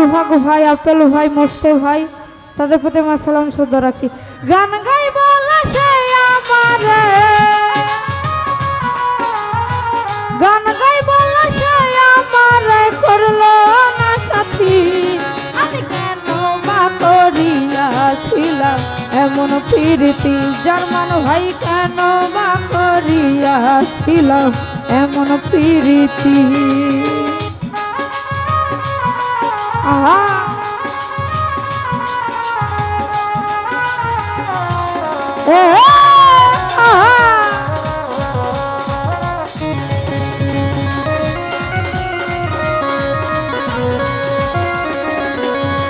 সুহাগ ভাই, আপেল ভাই, মোস্তে ভাই, তাদের প্রতি আমার সালাম শ্রদ্ধা রাখছি। গান গাই বলা সে আমারে। গান গাই বলা সে আমারে করল না সাথী। আমি কেন করিয়াছিলাম? এমন প্রীতি জার্মান ভাই কেন বা করিয়াছিলাম? এমন প্রীতি।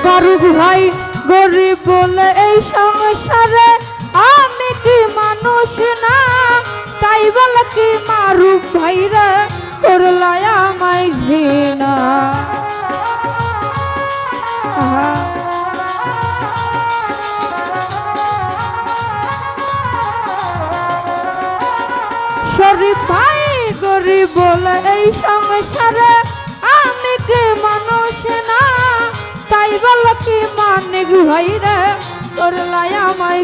ফারুক ভাই, গরিব বলে এই সংসারে আমি কি মানুষ না তাই বলে কি মারুক ভাই রে করলাই আমায় ঘৃণা। শরীফ ভাই এই সংসারে মানুষ না? তাই বল কি মানিক ভাই রে করলাই আমায়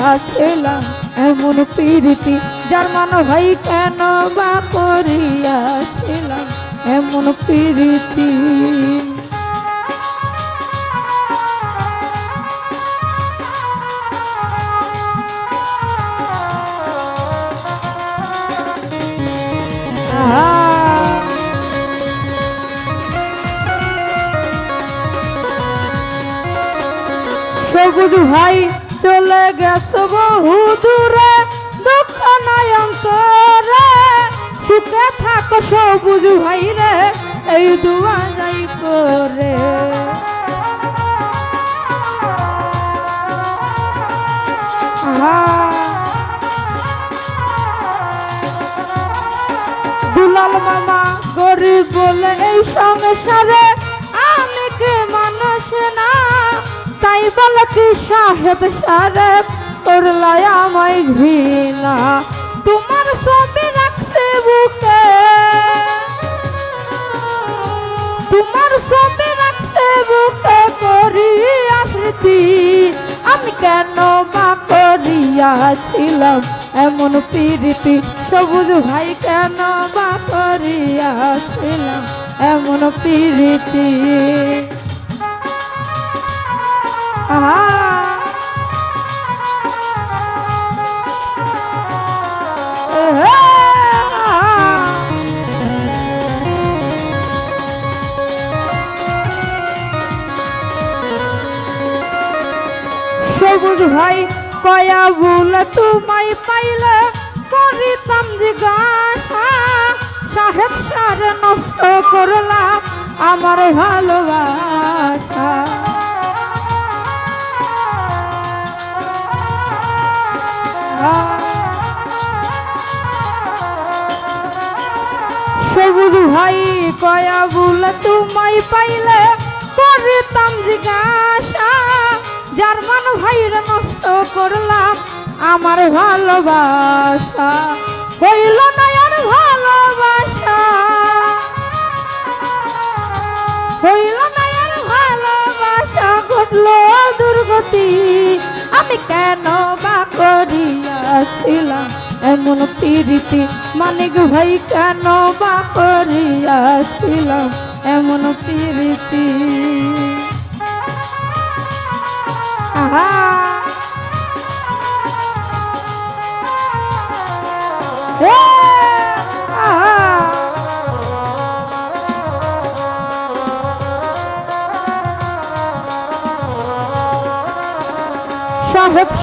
করিয়াছিলাম এমন প্রীতি জার্মান ভাই কেন বা করিয়াছিলাম এমন প্রীতি বলে এই সংসারে আমি কি মানুষ না। তাই বলে কি সাহেব সাহেব করলাই আমায় ঘৃণা। তোমার ছবি রাখছে বুকে। তোমার ছবি রাখছে বুকে করি স্মৃতি আমি কেন বা করিয়াছিলাম? এমন প্রীতি সবুজ ভাই কেন বা করিয়াছিলাম? এমন এহে, সবুজ ভাই কয়া বলে তোমায় পাইলে করিতাম জিজ্ঞাসা। সাহেব সারে নষ্ট করলাম আমার ভালোবাসা। সবুজ ভাই কয়া বলে তোমায় পাইলে করিতাম জিজ্ঞাসা। জার্মান ভাইরে নষ্ট করলাম আমার ভালোবাসা। হইল না আর ভালোবাসা। হইল না আর ভালোবাসা, ঘটলো দুর্গতি। আমি কেন বা করিয়াছিলাম এমন প্রীতি? মানিক ভাই কেন বা করিয়াছিলাম এমন প্রীতি? আহা।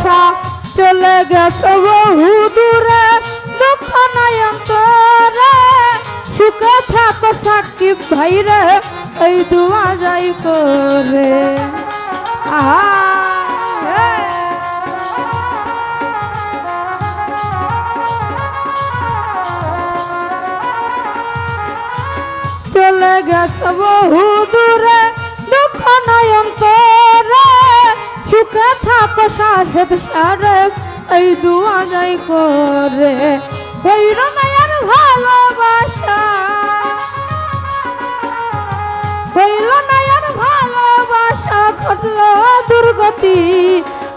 শাহ চলে গেছে বহু দূরে দুঃখ নয়ন্তরে সুখে থাকো সাকিব ভাই রে এই দুয়া যাই করে। আহা। গেছ বহু দূরে দুঃখ নয়ন তোরে সুখে থাকো সাহেব সারে, এই দুয়া যাই করে। বৈর মায়ার ভালোবাসা। বৈর নয়ন ভালোবাসা ঘটল দুর্গতি।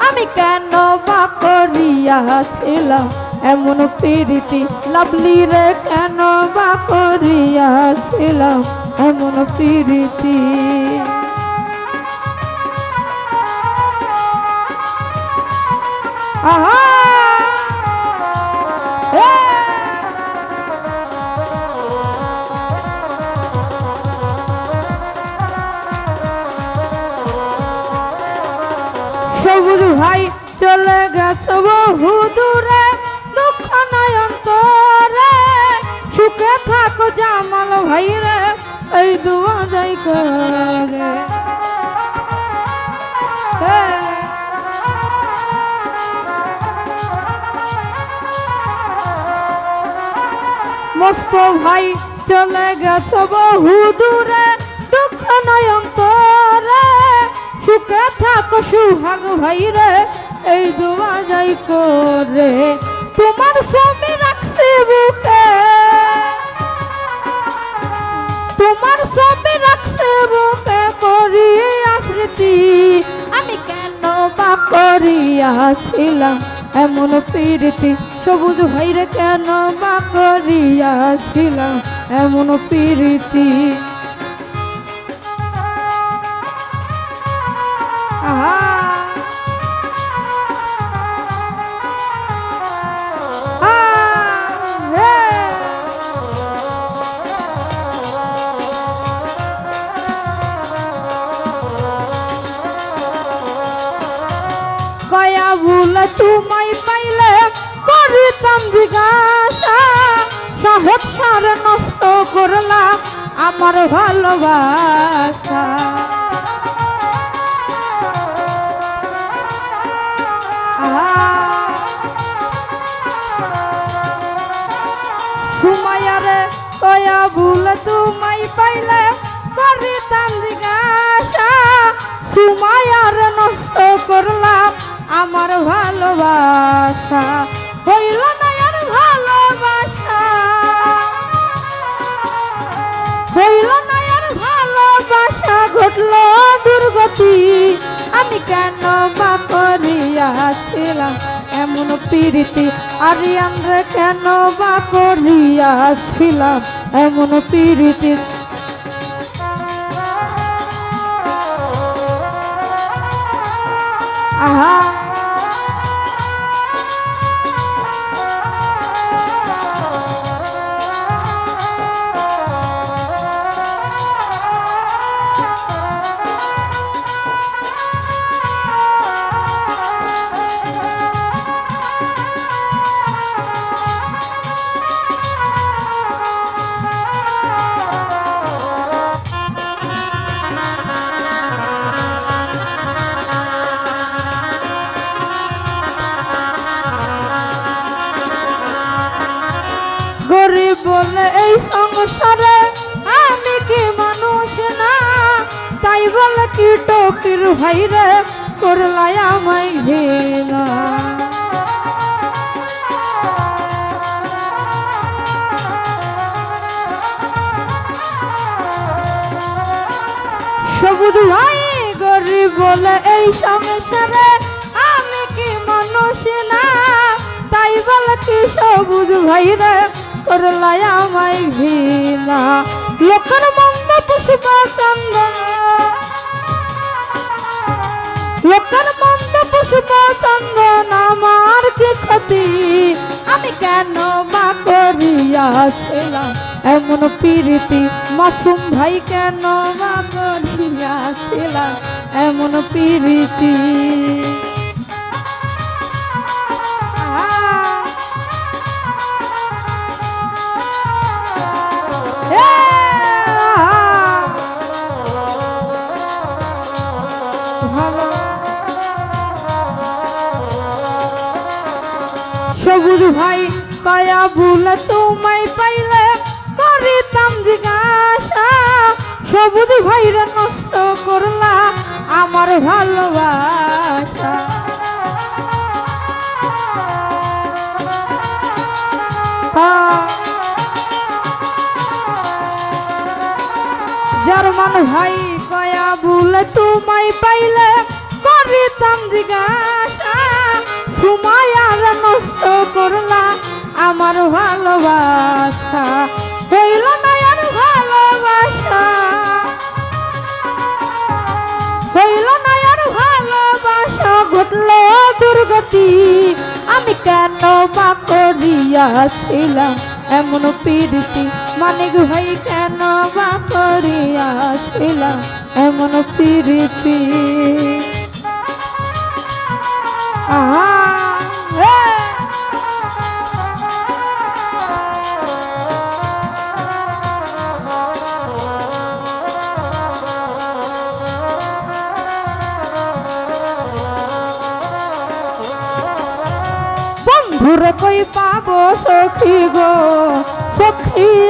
আমি কেন বা করিয়াছিলাম? এমন প্রীতি লাভলি রে, কেন বা করিয়াছিলাম? এমন প্রীতি। আহা! সবুজ ভাই চলে গেছে বহু দূরে, দুঃখ নয় অন্তরে সুখে থাকো জামাল ভাই রে এই দুয়া যাই করে। মস্ত ভাই চলে গেছে বহু দূরে দুঃখ নয় অন্তরে। সুখে থাকো সুহাগ ভাই রে এই দুয়া যাই করে। তোমার স্বামী রাখছে বুকে। তোমার স্বামী রাখছে বুকে করি স্মৃতি আমি কেন বা করিয়াছিলাম এমন প্রীতি সবুজ ভাইরে কেন বা করিয়াছিলাম এমন প্রীতি আহ, ভুলে তোমায় পাইলে করিতাম জিজ্ঞাসা। সাহেব সার নষ্ট করলা আমার ভালোবাসা। সুমায়ারে কয়া ভুলে, তোমায় পাইলে করিতাম জিজ্ঞাসা। করলাম আমার ভালোবাসা। হইল না আর ভালোবাসা। হইল না আর ভালোবাসা, ঘটল দুর্গতি। আমি কেন বা করিয়াছিলাম এমন প্রীতি? আরিয়ান রে কেন বা করিয়াছিলাম এমন প্রীতি? আহা। বলে কি টকির ভাইরে করলাই আমায় ঘৃণা সবুজ ভাই গরিব বলে এই সংসারে আমি কি মানুষ না? তাই বলে কি সবুজ ভাই রে করলাই আমায় ঘৃণা লোকের মন্দ পুষ্প চন্দন লোকের মন্দ পুষ্প চন্দন আমার কি ক্ষতি? আমি কেন বা করিয়াছিলাম? এমন প্রীতি মাসুম ভাই কেন বা করিয়াছিলাম? এমন প্রীতি সবুজ ভাই কয়া ভুল তোমায় পাইলে করিতাম জিজ্ঞাসা। সবুজ ভাইরা নষ্ট করলা আমার ভালোবাসা। জার্মান ভাই কয়া ভুল তোমায় পাইলে করিতাম জিজ্ঞাসা। আমার ভালোবাসা, হইল না ভালোবাসা। হইল না ভালোবাসা, ঘটলো দুর্গতি, আমি কেন মা করিয়াছিলাম? এমন পীড়িতি মানিক ভাই কেন মা করিয়াছিলাম? এমন পীড়িতি আহা। সখী গো সখী